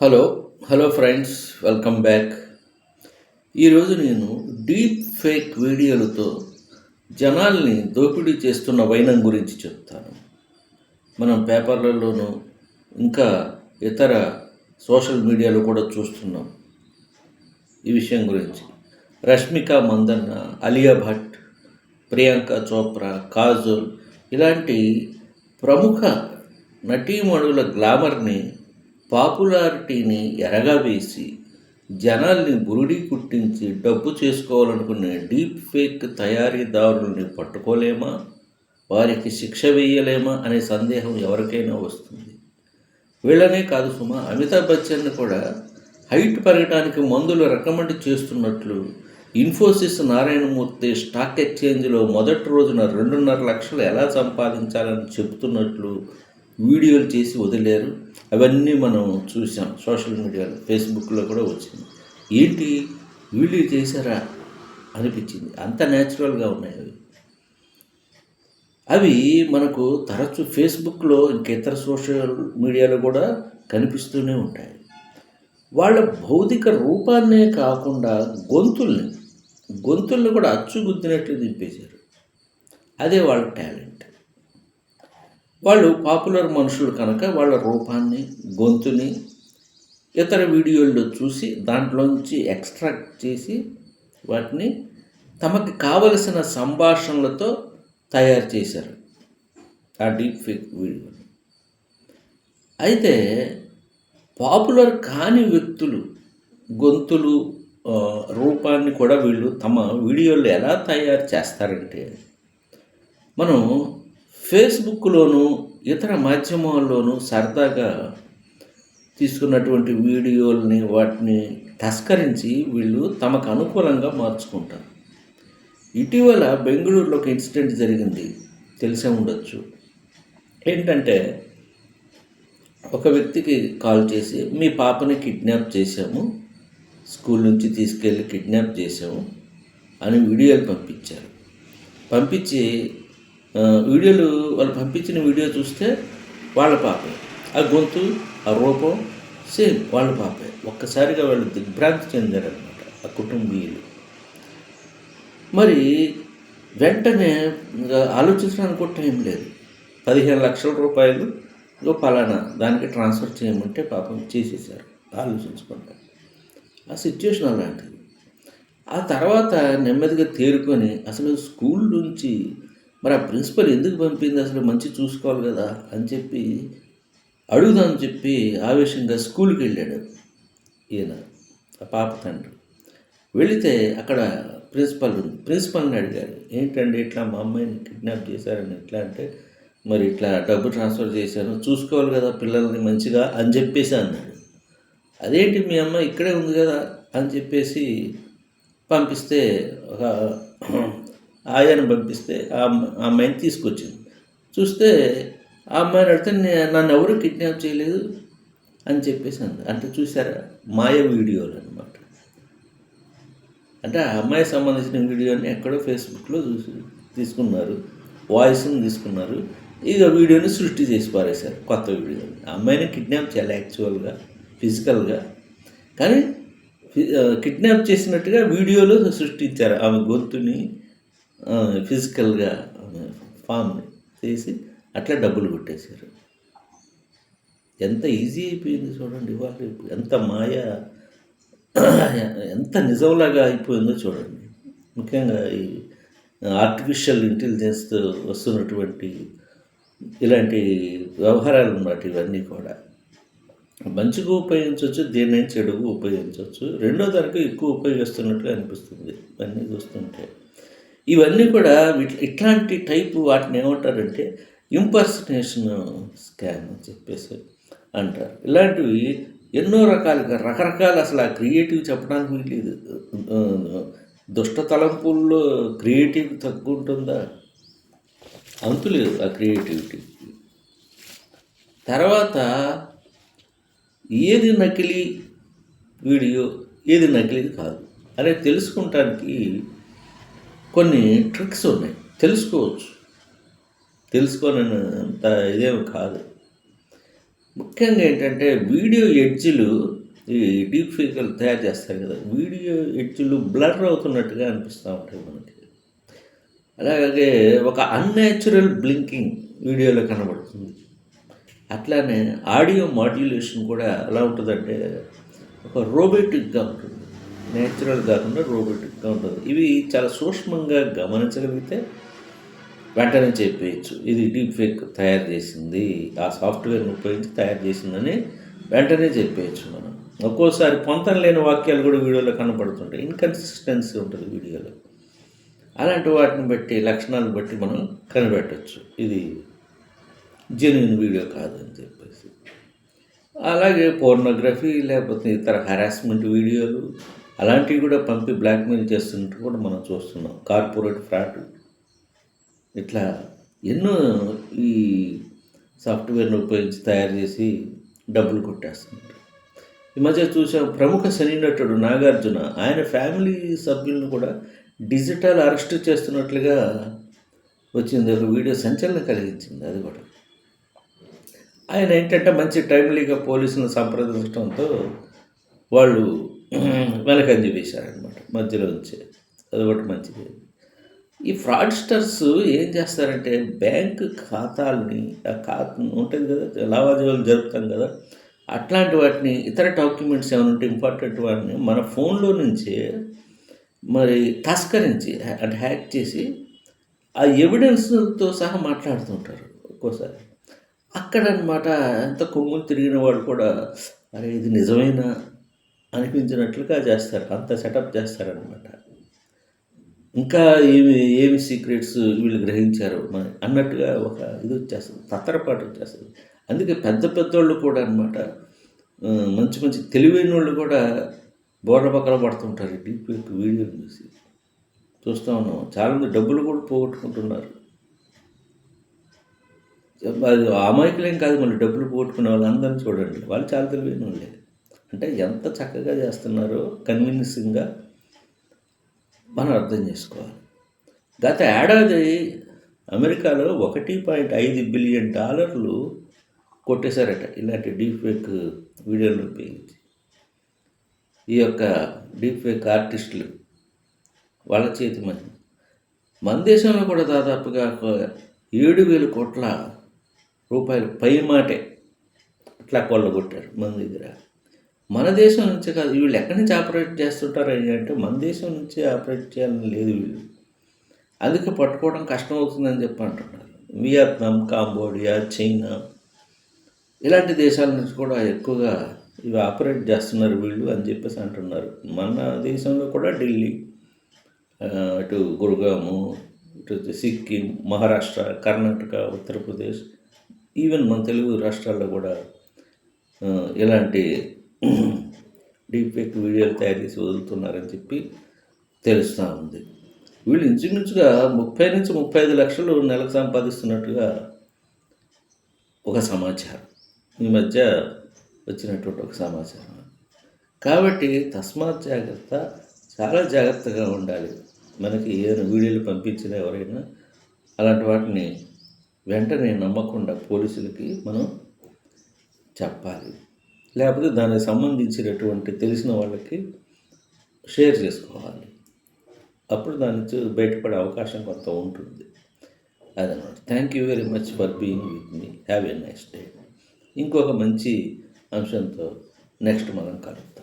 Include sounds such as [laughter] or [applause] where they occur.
Hello hello friends welcome back ఈరోజు నేను deep fake వీడియోలతో జనాల్ని దోపిడీ చేస్తున్న వైనం గురించి చెప్తాను. మనం పేపర్లలోనూ ఇంకా ఇతర సోషల్ మీడియాలో కూడా చూస్తున్నాం ఈ విషయం గురించి. రష్మిక మందన్న అలియా భట్ ప్రియాంక చోప్రా కాజోల్ ఇలాంటి ప్రముఖ నటీమణుల గ్లామర్ని పాపులారిటీని ఎరగవేసి జనాల్ని బురుడి కుట్టించి డబ్బు చేసుకోవాలనుకునే డీప్ ఫేక్ తయారీదారుల్ని పట్టుకోలేమా? వారికి శిక్ష వేయలేమా అనే సందేహం ఎవరికైనా వస్తుంది. వీళ్ళనే కాదు సుమా అమితాబ్ బచ్చన్ కూడా హైట్ పెరగడానికి మందులు రికమెండ్ చేస్తున్నట్లు ఇన్ఫోసిస్ నారాయణమూర్తి స్టాక్ ఎక్స్చేంజ్లో మొదటి రోజున రెండున్నర లక్షలు ఎలా సంపాదించాలని చెప్తున్నట్లు వీడియోలు చేసి వదిలేరు. అవన్నీ మనం చూసాం. సోషల్ మీడియాలో ఫేస్బుక్లో కూడా వచ్చింది. ఏంటి? వీడియో చేశారా? అనిపించింది. అంత న్యాచురల్గా ఉన్నాయి అవి. అవి మనకు తరచు ఫేస్బుక్లో ఇంకేతర సోషల్ మీడియాలో కూడా కనిపిస్తూనే ఉంటాయి. వాళ్ళ భౌతిక రూపాన్నే కాకుండా గొంతుల్ని గొంతుల్ని కూడా అచ్చుగుద్దినట్లు దింపేశారు. అదే వాళ్ళ టాలెంట్. వాళ్ళు పాపులర్ మనుషులు కనుక వాళ్ళ రూపాన్ని గొంతుని ఇతర వీడియోల్లో చూసి దాంట్లోంచి ఎక్స్ట్రాక్ట్ చేసి వాటిని తమకి కావలసిన సంభాషణలతో తయారు చేశారు ఆ డీప్ ఫేక్ వీడియో అయితే పాపులర్ కాని వ్యక్తులు గొంతులు రూపాన్ని కూడా వీళ్ళు తమ వీడియోలు ఎలా తయారు చేస్తారంటే మనం ఫేస్బుక్లోను ఇతర మాధ్యమాల్లోనూ సరదాగా తీసుకున్నటువంటి వీడియోల్ని వాటిని తస్కరించి వీళ్ళు తమకు అనుకూలంగా మార్చుకుంటారు. ఇటీవల బెంగళూరులో ఒక ఇన్సిడెంట్ జరిగింది. తెలిసే ఉండొచ్చు. ఏంటంటే ఒక వ్యక్తికి కాల్ చేసి మీ పాపని కిడ్నాప్ చేశాము. స్కూల్ నుంచి తీసుకెళ్ళి కిడ్నాప్ చేశాము. అని వీడియోలు పంపించారు. పంపించి వీడియోలు వాళ్ళు పంపించిన వీడియో చూస్తే వాళ్ళ పాపే. ఆ గొంతు ఆ రూపం సేమ్ వాళ్ళ పాపే. ఒక్కసారిగా వాళ్ళు దిగ్భ్రాంతి చెందారనమాట ఆ కుటుంబీయులు. మరి వెంటనే ఆలోచించడానికి కూడా టైం లేదు. పదిహేను లక్షల రూపాయలు పలానా దానికి ట్రాన్స్ఫర్ చేయమంటే పాపం చేసేసారు ఆలోచించకుండా. ఆ సిచ్యువేషన్ అలాంటిది. ఆ తర్వాత నెమ్మదిగా తేరుకొని అసలు స్కూల్ నుంచి మరి ఆ ప్రిన్సిపల్ ఎందుకు పంపింది? అసలు మంచి చూసుకోవాలి కదా అని చెప్పి అడుగుదామని చెప్పి ఆవేశంగా స్కూల్కి వెళ్ళాడు ఈయన ఆ పాప తండ్రి. వెళితే అక్కడ ప్రిన్సిపల్ ప్రిన్సిపల్ని అడిగారు ఏంటండి ఇట్లా మా అమ్మాయిని కిడ్నాప్ చేశారని? ఎట్లా అంటే మరి ఇట్లా డబ్బు ట్రాన్స్ఫర్ చేశాను చూసుకోవాలి కదా పిల్లల్ని మంచిగా అని చెప్పేసి అన్నాడు. అదేంటి మీ అమ్మ ఇక్కడే ఉంది కదా అని చెప్పేసి పంపిస్తే ఒక ఆయాను పంపిస్తే ఆ అమ్మాయిని తీసుకొచ్చింది. చూస్తే ఆ అమ్మాయిని అడిగితే నన్ను ఎవరు కిడ్నాప్ చేయలేదు అని చెప్పేసి అంది. అంటే చూసారా మాయ వీడియోలు అనమాట అంటే ఆ అమ్మాయికి సంబంధించిన వీడియోని ఎక్కడో ఫేస్బుక్లో చూసి తీసుకున్నారు. వాయిస్ని తీసుకున్నారు. ఇక వీడియోని సృష్టి చేసి పారేశారు. కొత్త వీడియోని. అమ్మాయిని కిడ్నాప్ చేయాలి యాక్చువల్గా ఫిజికల్గా కానీ కిడ్నాప్ చేసినట్టుగా వీడియోలో సృష్టించారు ఆమె గొంతుని. ఫిజికల్గా ఫామ్ని తీసి అట్లా డబ్బులు కొట్టేశారు. ఎంత ఈజీ అయిపోయింది చూడండి ఇవాళ ఎంత మాయ ఎంత నిజంలాగా అయిపోయిందో చూడండి. ముఖ్యంగా ఈ ఆర్టిఫిషియల్ ఇంటెలిజెన్స్తో వస్తున్నటువంటి ఇలాంటి వ్యవహారాలు అన్నమాట ఇవన్నీ కూడా. మంచిగా ఉపయోగించవచ్చు దేన్ని చెడుగా ఉపయోగించవచ్చు రెండో ధరకు ఎక్కువ ఉపయోగిస్తున్నట్లు అనిపిస్తుంది. ఇవన్నీ చూస్తుంటే. ఇవన్నీ కూడా వీటి- ఇట్లాంటి టైపు వాటిని ఏమంటారంటే ఇంపర్సనేషన్ స్కామ్ అని చెప్పేసి అంటారు. ఇలాంటివి ఎన్నో రకాలుగా రకరకాల అసలు ఆ క్రియేటివ్ చెప్పడానికి వీలేదు దుష్ట తలంపుల్లో క్రియేటివ్ తక్కువ ఉంటుందా అంతులేదు ఆ క్రియేటివిటీ తర్వాత ఏది నకిలీ వీడియో ఏది నకిలీది కాదు. అనేది తెలుసుకుంటానికి కొన్ని ట్రిక్స్ ఉన్నాయి. తెలుసుకోవచ్చు. తెలుసుకోనంత అంత ఇదేమి కాదు. ముఖ్యంగా ఏంటంటే వీడియో ఎడ్జ్లు ఈ డీప్ ఫీకర్లు తయారు చేస్తారు కదా వీడియో ఎడ్జ్లు బ్లర్ అవుతున్నట్టుగా అనిపిస్తూ ఉంటాయి మనకి. అలాగే ఒక అన్యాచురల్ బ్లింకింగ్ వీడియోలో కనబడుతుంది. అట్లానే ఆడియో మాడ్యులేషన్ కూడా ఎలా ఉంటుందంటే ఒక రోబోటిక్గా ఉంటుంది. నేచురల్ కాకుండా రోబోటిక్గా ఉంటుంది. ఇవి చాలా సూక్ష్మంగా గమనించగలిగితే వెంటనే చెప్పేయచ్చు. ఇది డీప్ ఫేక్ తయారు చేసింది ఆ సాఫ్ట్వేర్ని ఉపయోగించి తయారు చేసిందని వెంటనే చెప్పేయచ్చు మనం. ఒక్కోసారి పొంతం లేని వాక్యాలు కూడా వీడియోలో కనబడుతుంటాయి. ఇన్కన్సిస్టెన్సీ ఉంటుంది వీడియోలో. అలాంటి వాటిని బట్టి లక్షణాలను బట్టి మనం కనిపెట్టవచ్చు ఇది జెన్యున్ వీడియో కాదని చెప్పేసి. అలాగే పోర్నోగ్రఫీ లేకపోతే ఇతర హరాస్మెంట్ వీడియోలు అలాంటివి కూడా పంపి బ్లాక్మెయిల్ చేస్తున్నట్టు కూడా మనం చూస్తున్నాం. Corporate fraud. ఇట్లా ఎన్నో ఈ సాఫ్ట్వేర్ను ఉపయోగించి తయారు చేసి డబ్బులు కొట్టేస్తున్నారు. ఈ మధ్య చూసాం ప్రముఖ సినీ నటుడు నాగార్జున ఆయన ఫ్యామిలీ సభ్యులను కూడా డిజిటల్ అరెస్ట్ చేస్తున్నట్లుగా వచ్చింది. ఒక వీడియో సంచలనం కలిగించింది. అది కూడా ఆయన ఏంటంటే మంచి టైమ్లీగా పోలీసులను సంప్రదించడంతో వాళ్ళు [clears throat] వెనక వేశారనమాట మధ్యలో ఉంచి. అది ఒకటి మంచిది. ఈ ఫ్రాడ్స్టర్స్ ఏం చేస్తారంటే బ్యాంక్ ఖాతాలని ఆ ఖాతా ఉంటుంది కదా లావాదేవీలు జరుపుతాం కదా అట్లాంటి వాటిని ఇతర డాక్యుమెంట్స్ ఏమైనా ఉంటే ఇంపార్టెంట్ వాటిని మన ఫోన్లో నుంచి మరి తస్కరించి అంటే హ్యాక్ చేసి ఆ ఎవిడెన్స్తో సహా మాట్లాడుతుంటారు ఒక్కోసారి. అక్కడనమాట ఎంత కొమ్ములు తిరిగిన వాళ్ళు కూడా అరే ఇది నిజమైన? అనిపించినట్లుగా చేస్తారు. అంత సెటప్ చేస్తారనమాట ఇంకా ఏమి ఏమి సీక్రెట్స్ వీళ్ళు గ్రహించారు? అన్నట్టుగా ఒక ఇది వచ్చేస్తుంది. తత్తరపాటు వచ్చేస్తుంది. అందుకే పెద్ద పెద్దోళ్ళు కూడా అనమాట మంచి మంచి తెలివైన వాళ్ళు కూడా బోర్ల పక్కన పడుతుంటారు డీప్ వీడియో వీడియోలు చూసి. చూస్తూ ఉన్నాం. చాలామంది డబ్బులు కూడా పోగొట్టుకుంటున్నారు. అది అమాయకులేం కాదు మళ్ళీ డబ్బులు పోగొట్టుకునే వాళ్ళందరినీ చూడండి. వాళ్ళు చాలా తెలివైన వాళ్ళే అంటే ఎంత చక్కగా చేస్తున్నారో కన్విన్సింగ్గా మనం అర్థం చేసుకోవాలి. గత ఏడాది అమెరికాలో ఒకటి పాయింట్ ఐదు బిలియన్ డాలర్లు కొట్టేశారట ఇలాంటి డీప్ ఫేక్ వీడియోలు ఉపయోగించి ఈ యొక్క డీప్ ఫేక్ ఆర్టిస్టులు వాళ్ళ చేతి మంది మన దేశంలో కూడా దాదాపుగా ఏడు వేల కోట్ల రూపాయలు పై మాటే అట్లా కొట్టారు మన దగ్గర. మన దేశం నుంచి కాదు వీళ్ళు ఎక్కడి నుంచి ఆపరేట్ చేస్తుంటారు అంటే మన దేశం నుంచి ఆపరేట్ చేయాలని లేదు వీళ్ళు. అందుకే పట్టుకోవడం కష్టం అవుతుందని చెప్పి అంటున్నారు. వియత్నాం కాంబోడియా చైనా ఇలాంటి దేశాల నుంచి కూడా ఎక్కువగా ఇవి ఆపరేట్ చేస్తున్నారు వీళ్ళు అని చెప్పేసి అంటున్నారు. మన దేశంలో కూడా ఢిల్లీ ఇటు గురుగాము ఇటు సిక్కిం మహారాష్ట్ర కర్ణాటక ఉత్తరప్రదేశ్ ఈవెన్ మన తెలుగు రాష్ట్రాల్లో కూడా ఇలాంటి డీప్ ఫేక్ వీడియోలు తయారు చేసి వదులుతున్నారని చెప్పి తెలుస్తూ ఉంది. వీళ్ళు ఇంచుమించుగా ముప్పై నుంచి ముప్పై ఐదు లక్షలు నెలకు సంపాదిస్తున్నట్టుగా ఒక సమాచారం. ఈ మధ్య వచ్చినటువంటి ఒక సమాచారం. కాబట్టి తస్మాత్ జాగ్రత్త చాలా జాగ్రత్తగా ఉండాలి. మనకి ఏదైనా వీడియోలు పంపించిన ఎవరైనా అలాంటి వాటిని వెంటనే నమ్మకుండా పోలీసులకి మనం చెప్పాలి. లేకపోతే దానికి సంబంధించినటువంటి తెలిసిన వాళ్ళకి షేర్ చేసుకోవాలి. అప్పుడు దాని నుంచి బయటపడే అవకాశం కొంత ఉంటుంది. అదనమాట. Thank you very much for being with me have a nice day ఇంకొక మంచి అంశంతో నెక్స్ట్ మనం కలుద్దాం.